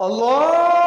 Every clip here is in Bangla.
Allah!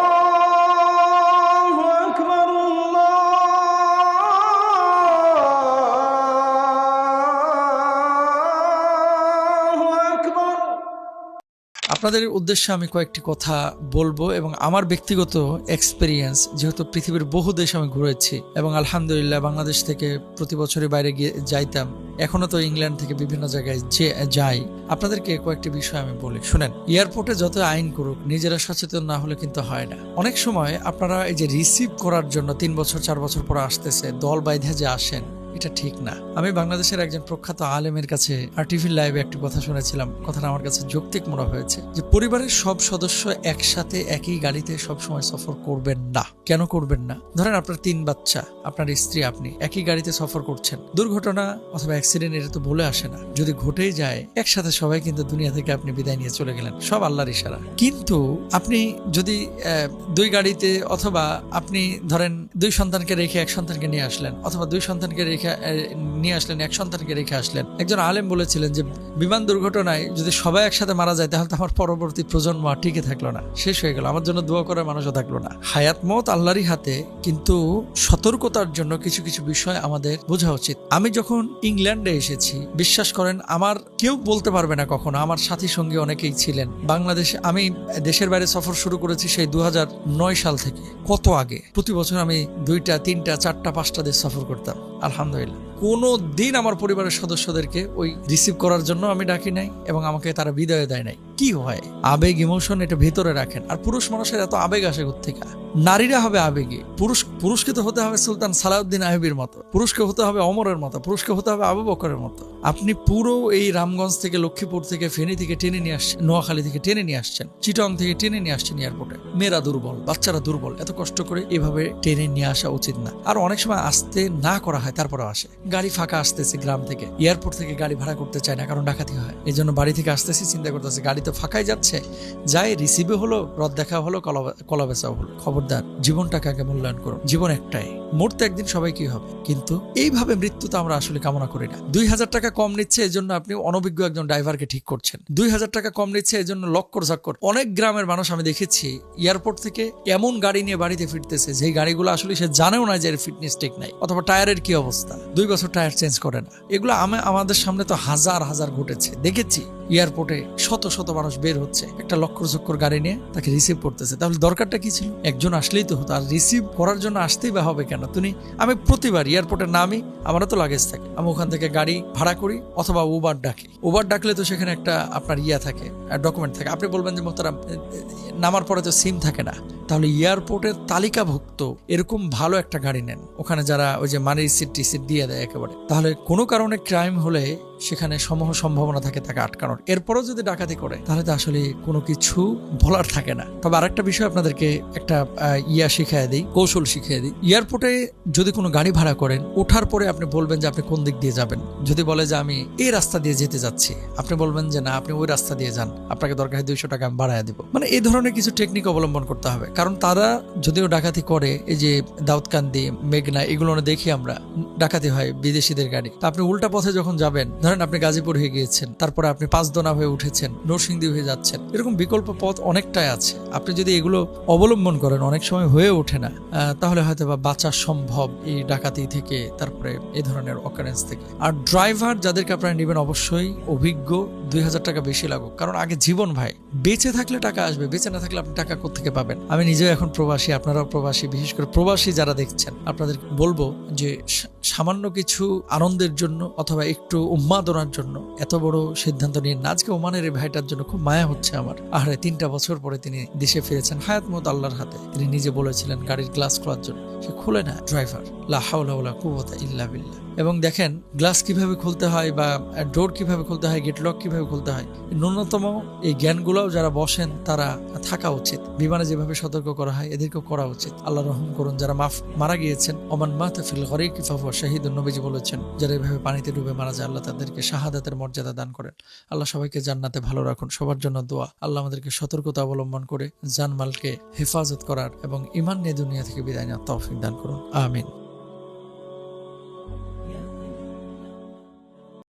আপনাদের উদ্দেশ্যে আমি কয়েকটি কথা বলব এবং আমার ব্যক্তিগত এক্সপিরিয়েন্স যেহেতু পৃথিবীর বহু দেশ আমি ঘুরেছি এবং আলহামদুলিল্লাহ বাংলাদেশ থেকে প্রতি বছরই বাইরে গিয়ে যাইতাম, এখনও তো ইংল্যান্ড থেকে বিভিন্ন জায়গায় যে, যাই। আপনাদেরকে কয়েকটি বিষয় আমি বলি। শুনেন, এয়ারপোর্টে যত আইন করুক, নিজেরা সচেতন না হলে কিন্তু হয় না। অনেক সময় আপনারা এই যে রিসিভ করার জন্য তিন বছর, চার বছর পরে আসতেছে, দল বাইধে যে আসেন এটা ঠিক না। আমি বাংলাদেশের একজন প্রখ্যাত আলেমের কাছে আর টিভির লাইভে একটি কথা শুনেছিলাম। কথাটা আমার কাছে যৌক্তিক মনে হয়েছে যে পরিবারের সব সদস্য একসাথে একই গাড়িতে সব সময় সফর করবেন না। কেন করবেন না? ধরেন আপনার তিন বাচ্চা, আপনার স্ত্রী আপনি একই গাড়িতে সফর করছেন। দুর্ঘটনা অথবা অ্যাক্সিডেন্ট এটা তো বলে আসে না। যদি ঘটেই যায়, একসাথে সবাই কিন্তু দুনিয়া থেকে আপনি বিদায় নিয়ে চলে গেলেন। সব আল্লাহর ইশারা। কিন্তু আপনি যদি দুই গাড়িতে অথবা আপনি ধরেন দুই সন্তানকে রেখে এক সন্তানকে নিয়ে আসলেন অথবা দুই সন্তানকে রেখে আহ, নিয়ে আসলেন এক সন্তানকে রেখে আসলেন। একজন আলেম বলেছিলেন যে বিমান দুর্ঘটনায় যদি সবাই একসাথে মারা যায় তাহলে তো আমার পরবর্তী প্রজন্ম টিকে থাকল না। শেষ হয়ে গেল। আমার জন্য দোয়া করার মানুষও থাকল না। হায়াত মত আল্লাহরই হাতে কিন্তু সতর্কতার জন্য কিছু কিছু বিষয় আমাদের বোঝা উচিত। আমি যখন ইংল্যান্ডে এসেছি বিশ্বাস করেন আমার কেউ বলতে পারবে না কখনো আমার সাথী সঙ্গী অনেকেই ছিলেন। বাংলাদেশে আমি দেশের বাইরে সফর শুরু করেছি সেই দু নয় সাল থেকে। কত আগে? প্রতি বছর আমি দুইটা তিনটা চারটা পাঁচটা দেশ সফর করতাম। আলহামদুলিল্লাহ। কোনো দিন আমার পরিবারের সদস্যদেরকে ওই রিসিভ করার জন্য আমি ডাকি নাই এবং আমাকে তারা বিদায় দেয় নাই। কি হয়? আবেগ ইমোশন এটা ভেতরে রাখেন। আর পুরুষ মানুষের এত আবেগ আসে থেকে নারীরা হবে আবেগে। পুরুষ, পুরুষকে তো হতে হবে সুলতান সালাউদ্দিন আহবির মতো। পুরুষকে হতে হবে অমরের মতো। পুরুষকে হতে হবে আবু বকরের মতো। আপনি পুরো এই রামগঞ্জ থেকে লক্ষ্মীপুর থেকে ফেনী থেকে টেনে নিয়ে আসছেন, নোয়াখালী থেকে টেনে নিয়ে আসছেন, চিটং থেকে টেনে নিয়ে আসছেন এয়ারপোর্টে। মেয়েরা দুর্বল, বাচ্চারা দুর্বল, এত কষ্ট করে এভাবে টেনে নিয়ে আসা উচিত না। আর অনেক সময় আসতে না করা হয় তারপরে আসে। গাড়ি ফাঁকা আসতেছে গ্রাম থেকে। এয়ারপোর্ট থেকে গাড়ি ভাড়া করতে চায় না, কারণ ডাকাতি হয়। এই জন্য বাড়ি থেকে আসতেছি, চিন্তা করতেছে গাড়ি তো ফাঁকাই যাচ্ছে, যাই রিসিভে হলো, রদ দেখা হলো কলা বেচাও হলো। খবরদার, জীবনটাকে আগে মূল্যায়ন করুন। জীবন একটাই। মরতে একদিন সবাই কি হবে? কিন্তু এইভাবে মৃত্যু তো আমরা আসলে কামনা করি না। দুই হাজার টাকা কম নিচ্ছে এই জন্য আপনি অনভিজ্ঞ একজন ড্রাইভারকে ঠিক করছেন। দুই হাজার টাকা কম নিচ্ছে এই জন্য লক্কর ঝক্কর। অনেক গ্রামের মানুষ আমি দেখেছি এয়ারপোর্ট থেকে এমন গাড়ি নিয়ে বাড়িতে ফিরতেছে যে গাড়িগুলো আসলে সে জানেও না যে এর ফিটনেস ঠিক নাই, অথবা টায়ারের কি অবস্থা। দুই বছর টায়ার চেঞ্জ করে না। এগুলো আমি, আমাদের সামনে তো হাজার হাজার ঘটেছে। দেখেছি এয়ারপোর্টে শত শত মানুষ বের হচ্ছে। একটা লক্কর চক্কর গাড়ি নিয়ে তাকে রিসিভ করতেছে। তাহলে দরকারটা কি ছিল? একজন আসলেই তো হতো। আর রিসিভ করার জন্য আসতেই বা হবে কেন? তুমি, আমি প্রতিবার এয়ারপোর্টে নামি আমারও তো লাগেজ থাকে। আমি ওখান থেকে গাড়ি ভাড়া করি অথবা উবার ডাকি। উবার ডাকলে তো সেখানে একটা আপনার ইয়া থাকে ডকুমেন্ট থাকে। আপনি বলবেন যে, মোহতারাম নামার পরে তো সিম থাকে না। তাহলে এয়ারপোর্টের তালিকাভুক্ত এরকম ভালো একটা গাড়ি নেন। ওখানে যারা ওই যে মানি সিট টিসিট দিয়ে দেয় একেবারে। তাহলে কোনো কারণে ক্রাইম হলে সেখানে সমূহ সম্ভাবনা থাকে তাকে আটকানোর। এরপরও যদি ডাকাতি করে, তাহলে তো আসলে কোনো কিছু বলার থাকে না। তবে আরেকটা বিষয় আপনাদেরকে একটা ইয়া শিখিয়ে দিই, কৌশল শিখিয়ে দিই। এয়ারপোর্টে যদি কোনো গাড়ি ভাড়া করেন, ওঠার পরে আপনি বলবেন যে আপনি কোন দিক দিয়ে যাবেন। যদি বলে যে আমি এই রাস্তা দিয়ে যেতে যাচ্ছি, আপনি বলবেন যে না, আপনি ওই রাস্তা দিয়ে যান, আপনাকে দরকার হয় দুইশো টাকা আমি বাড়ায় দিব। মানে এই ধরনের কিছু টেকনিক অবলম্বন করতে হবে। কারণ তারা যদিও ডাকাতি করে, এই যে দাউদকান্দি, মেঘনা, এগুলো দেখি আমরা, ডাকাতি হয় বিদেশিদের গাড়ি। তা আপনি উল্টা পথে যখন যাবেন ধরেন আপনি গাজীপুর হয়ে গিয়েছেন, তারপরে আপনি পাঁচদোনা হয়ে উঠেছেন, নরসিংদী হয়ে যাচ্ছেন, এরকম বিকল্প পথ অনেকটাই আছে। আপনি যদি এগুলো অবলম্বন করেন, অনেক সময় হয়ে ওঠে না তাহলে হয়তো বা বাঁচা সম্ভব এই ডাকাতি থেকে, তারপরে এই ধরনের অকারেন্স থেকে। আর ড্রাইভার যাদেরকে আপনারা নেবেন অবশ্যই অভিজ্ঞ, দুই হাজার টাকা বেশি লাগুক। কারণ আগে জীবন ভাই, বেঁচে থাকলে টাকা আসবে, বেঁচে না থাকলে আপনি টাকা কোথেকে পাবেন? আমি নিজেও এখন প্রবাসী, আপনারাও প্রবাসী, বিশেষ করে প্রবাসী যারা দেখছেন, আপনাদের বলব যে সামান্য কিছু আনন্দের জন্য অথবা একটু উন্মাদনার জন্য। এত বড় সিদ্ধান্ত নিয়ে আজকে ওমানের এই ভাইটার জন্য খুব মায়া হচ্ছে আমার। আহারে, তিনটা বছর পরে তিনি দেশে ফিরেছেন হায়াত মত আল্লাহর হাতে। তিনি নিজে বলেছিলেন গাড়ির গ্লাস খোলার জন্য। সে খুলে না, ড্রাইভার। লা হাওলা ওয়ালা কুওয়াতা ইল্লা বিল্লাহ। এবং দেখেন, গ্লাস কীভাবে খুলতে হয় বা ডোর কীভাবে খুলতে হয়, গেট লক কীভাবে খুলতে হয় ন্যূনতম এই জ্ঞানগুলোও যারা বসেন, তারা থাকা উচিত। বিমানে যেভাবে সতর্ক করা হয়, এদেরকেও করা উচিত। আল্লাহ রহম করুন, যারা মাফ, মারা গিয়েছেন, ওমান মাহতাফিল ঘরে কিফাফা শাহিদ নবীজি বলেছেন, যারা এভাবে পানিতে ডুবে মারা যায়, আল্লাহ তাদেরকে শাহাদাতের মর্যাদা দান করেন। আল্লাহ সবাইকে জান্নাতে ভালো রাখুন। সবার জন্য দোয়া। আল্লাহ আমাদেরকে সতর্কতা অবলম্বন করে জানমালকে হেফাজত করার এবং ইমান নিয়ে দুনিয়া থেকে বিদায় নেওয়ার তৌফিক দান করুন। আমিন।